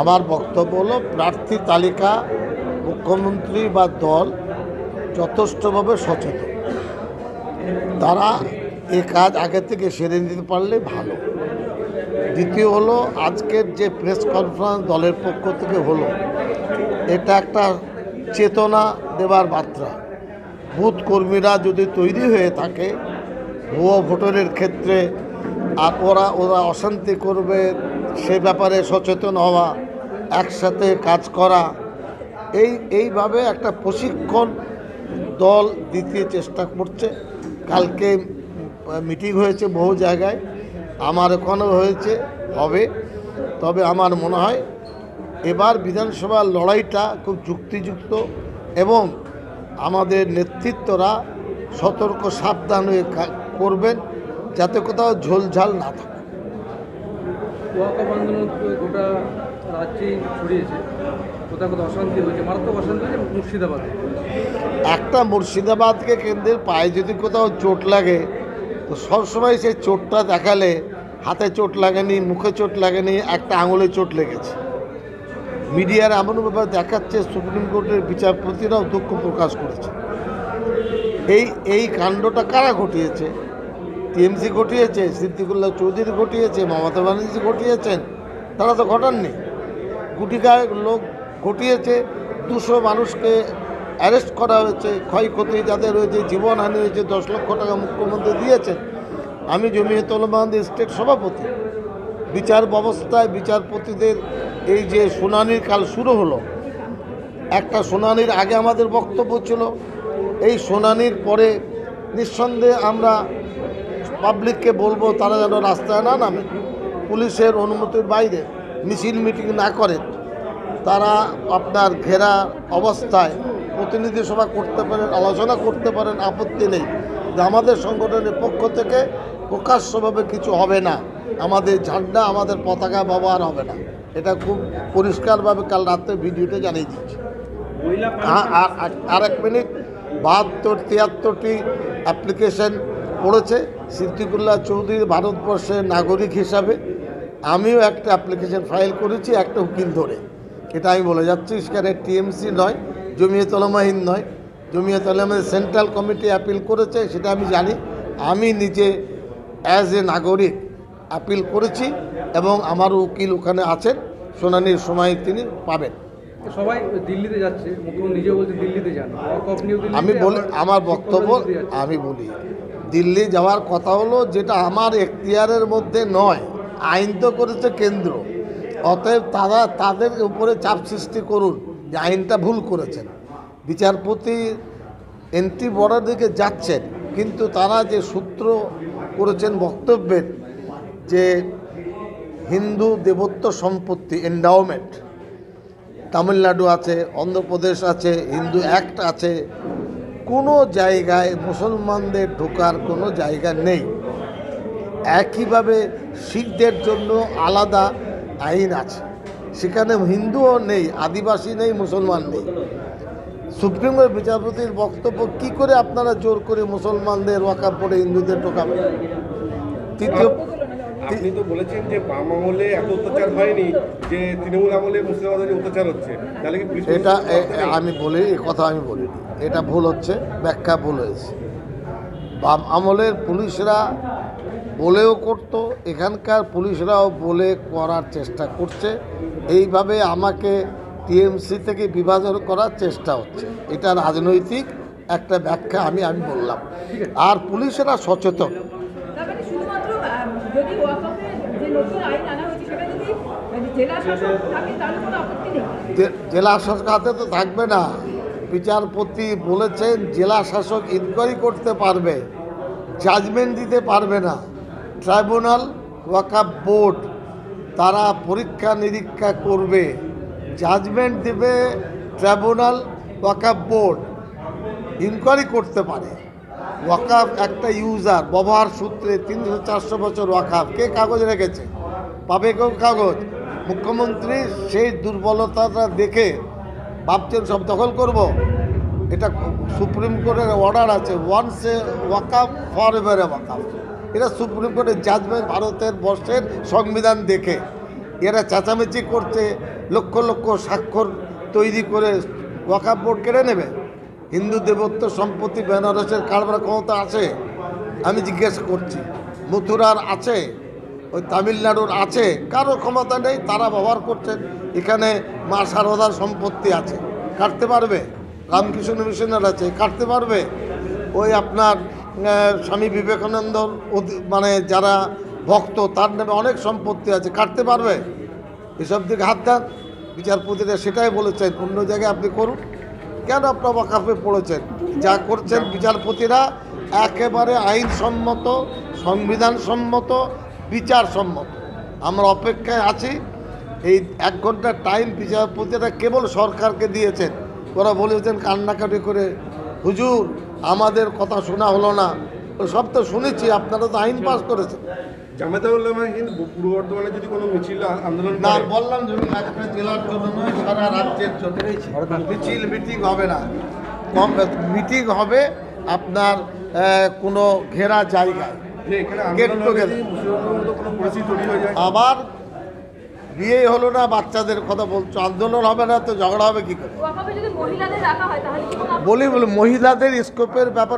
আমার বক্তব্য হলো, প্রার্থী তালিকা মুখ্যমন্ত্রী বা দল যথেষ্টভাবে সচেতন। তারা এ কাজ আগে থেকে সেরে নিতে পারলে ভালো। দ্বিতীয় হলো, আজকের যে প্রেস কনফারেন্স দলের পক্ষ থেকে হলো, এটা একটা চেতনা দেবার বার্তা। বুথ কর্মীরা যদি তৈরি হয়ে থাকে, ভুয়ো ভোটারের ক্ষেত্রে, আর ওরা ওরা অশান্তি করবে, সে ব্যাপারে সচেতন হওয়া একসাথে কাজ করা, এই, এইভাবে একটা প্রশিক্ষণ দল দিতে চেষ্টা করছে। কালকে মিটিং হয়েছে বহু জায়গায়, আমার ওখানেও হয়েছে, হবে। তবে আমার মনে হয় এবার বিধানসভার লড়াইটা খুব যুক্তিযুক্ত এবং আমাদের নেতৃত্বরা সতর্ক, সাবধান হয়ে করবেন, যাতে কোথাও ঝোলঝাল না থাকে। গোটা রাজ্যেই ছড়িয়েছে। কোথাও কোথাও অশান্তি হয়েছে, মারাত্মক অশান্তি হয়েছে, মুর্শিদাবাদে। একটা মুর্শিদাবাদকে কেন্দ্রের পায়ে যদি কোথাও চোট লাগে, তো সবসময় সেই চোটটা দেখালে হাতে চোট লাগেনি, মুখে চোট লাগেনি, একটা আঙুলে চোট লেগেছে। মিডিয়ার এমন ব্যাপার দেখাচ্ছে, সুপ্রিম কোর্টের বিচারপতিরাও দুঃখ প্রকাশ করেছে। এই এই কাণ্ডটা কারা ঘটিয়েছে? টিএমসি ঘটিয়েছে, সিদ্দিকুল্লাহ চৌধুরী ঘটিয়েছে, মমতা ব্যানার্জি ঘটিয়েছেন, তারা তো ঘটাননি। গুটি লোক ঘটিয়েছে, দুশো মানুষকে অ্যারেস্ট করা হয়েছে, ক্ষয়ক্ষতি যাদের হয়েছে জীবনহানি হয়েছে, দশ লক্ষ টাকা মুখ্যমন্ত্রী দিয়েছেন আমি জমিয়ত উলামাদের স্টেট সভাপতি। বিচার ব্যবস্থায় বিচারপতিদের এই যে শুনানির কাল শুরু হলো, একটা শুনানির আগে আমাদের বক্তব্য ছিল, এই শুনানির পরে নিঃসন্দেহে আমরা পাবলিককে বলব, তারা যেন রাস্তায় না নামে। পুলিশের অনুমতির বাইরে মিছিল মিটিং না করেন তারা আপনার ঘেরা অবস্থায় প্রতিনিধি সভা করতে পারেন আলোচনা করতে পারেন আপত্তি নেই। যে আমাদের সংগঠনের পক্ষ থেকে প্রকাশ্যভাবে কিছু হবে না। আমাদের ঝান্ডা আমাদের পতাকা ব্যবহার হবে না। এটা খুব পরিষ্কারভাবে কাল রাত্রে ভিডিওতে জানিয়ে দিচ্ছি আর এক মিনিট বাহাত্তর তিয়াত্তরটি অ্যাপ্লিকেশন পড়েছে সিদ্দিকুল্লাহ চৌধুরী ভারতবর্ষের নাগরিক হিসাবে। আমিও একটা অ্যাপ্লিকেশন ফাইল করেছি একটা উকিল ধরে। এটা আমি বলে যাচ্ছি সেখানে টিএমসি নয় জমিয়ত ওলামাহীন নয়। Jamiat Ulama-e-Hind central committee appeal করেছে সেটা আমি জানি। আমি নিজে অ্যাজ এ নাগরিক অ্যাপিল করেছি এবং আমার উকিল ওখানে আছেন শুনানির সময় তিনি পাবেন। সবাই দিল্লিতে যাচ্ছে মুখ্যমন্ত্রী নিজেও বলছে দিল্লিতে যান। আমি বলি আমার বক্তব্য আমি বলি দিল্লি যাওয়ার কথা হলো যেটা আমার এখতিয়ারের মধ্যে নয়। আইন তো করেছে কেন্দ্র। অতএব তারা তাদের উপরে চাপ সৃষ্টি করুন যে আইনটা ভুল করেছেন। বিচারপতি এন্ট্রি বর্ডার দিকে যাচ্ছেন, কিন্তু তারা যে সূত্র করেছেন বক্তব্যের যে হিন্দু দেবত্ব সম্পত্তি এন্ডাওমেন্ট তামিলনাড়ু আছে, অন্ধ্রপ্রদেশ আছে, হিন্দু অ্যাক্ট আছে, কোনো জায়গায় মুসলমানদের ঢোকার কোনো জায়গা নেই। একইভাবে শিখদের জন্য আলাদা আইন আছে। সেখানে হিন্দুও নেই আদিবাসী নেই মুসলমান নেই। সুপ্রিম কোর্ট বিচারপতির বক্তব্য কি করে আপনারা জোর করে মুসলমানদের ওয়াকাপ পড়ে হিন্দুদের ঢোকাবেন? তৃতীয় আপনি তো বলেছেন যে বাম আমলে এত অত্যাচার হয়নি যে তৃণমূল আমলে মুর্শিদাবাদে অত্যাচার হচ্ছে। তাহলে কি এটা আমি বলি কথা আমি বলিনি। এটা ভুল হচ্ছে ব্যাখ্যা ভুল হয়েছে। বাম আমলের পুলিশরা বলেও করতো এখানকার পুলিশরাও বলে করার চেষ্টা করছে। এইভাবে আমাকে টিএমসি থেকে বিভাজন করার চেষ্টা হচ্ছে। এটা রাজনৈতিক একটা ব্যাখ্যা আমি আমি বললাম। আর পুলিশেরা সচেতন। জেলা শাসক হাতে তো থাকবে না। বিচারপতি বলেছেন জেলা শাসক ইনকোয়ারি করতে পারবে জাজমেন্ট দিতে পারবে না। ট্রাইব্যুনাল ওয়াকাপ বোর্ড তারা পরীক্ষা নিরীক্ষা করবে। জাজমেন্ট দেবে ট্রাইব্যুনাল ওয়াকাপ বোর্ড। ইনকোয়ারি করতে পারে। ওয়াকাফ একটা ইউজার, ব্যবহার সূত্রে তিনশো চারশো বছর ওয়াকাফ কে কাগজ রেখেছে? পাবে কেউ কাগজ? মুখ্যমন্ত্রী সেই দুর্বলতাটা দেখে ভাবছেন, সব দখল করব। এটা সুপ্রিম কোর্টের অর্ডার আছে ওয়ান্স এ ওয়াকাফ ফর এভার এ ওয়াকাফ এটা সুপ্রিম কোর্টের জাজমেন্ট ভারতের বর্ষের সংবিধান দেখে। এরা চেঁচামেচি করছে, লক্ষ লক্ষ স্বাক্ষর তৈরি করে ওয়াকাপ বোর্ড কেড়ে নেবে। হিন্দু দেবত্ব সম্পত্তি বেনারসের কারবার ক্ষমতা আছে, আমি জিজ্ঞেস করছি। মথুরার আছে, ওই তামিলনাড়ুর আছে, কারও ক্ষমতা নেই, তারা ব্যবহার করছেন এখানে মা সারদার সম্পত্তি আছে, কাটতে পারবে। রামকৃষ্ণ মিশনের আছে, কাটতে পারবে। ওই আপনার স্বামী বিবেকানন্দর মানে যারা ভক্ত, তার নামে অনেক সম্পত্তি আছে। কাটতে পারবে? এসব দিকে হাত দেন। বিচারপতিরা সেটাই বলেছেন। অন্য জায়গায় আপনি করুন। কেন আপনার ওয়াকাফে পড়েছেন? যা করছেন বিচারপতিরা একেবারে আইনসম্মত সংবিধান সম্মত বিচার আমরা অপেক্ষায় আছি। এই এক ঘণ্টার টাইম বিচারপতিরা কেবল সরকারকে দিয়েছেন। ওরা বলেছেন কান্নাকাটি করে, হুজুর আমাদের কথা শোনা হলো না। সব তো শুনেছি আপনারা তো আইন পাস করেছেন। জামাতে হিন্দ পূর্ব বর্ধমানে যদি কোনো মিছিল আন্দোলন না বললাম একটা জেলার জন্য নয় সারা রাজ্যের জন্য মিছিল মিটিং হবে না। মিটিং হবে আপনার কোনো ঘেরা জায়গায়। আবার বিয়ে হলো না বাচ্চাদের কথা বলছো আন্দোলন হবে না তো ঝগড়া হবে কি করে? বলি বলি মহিলাদের স্কোপের ব্যাপার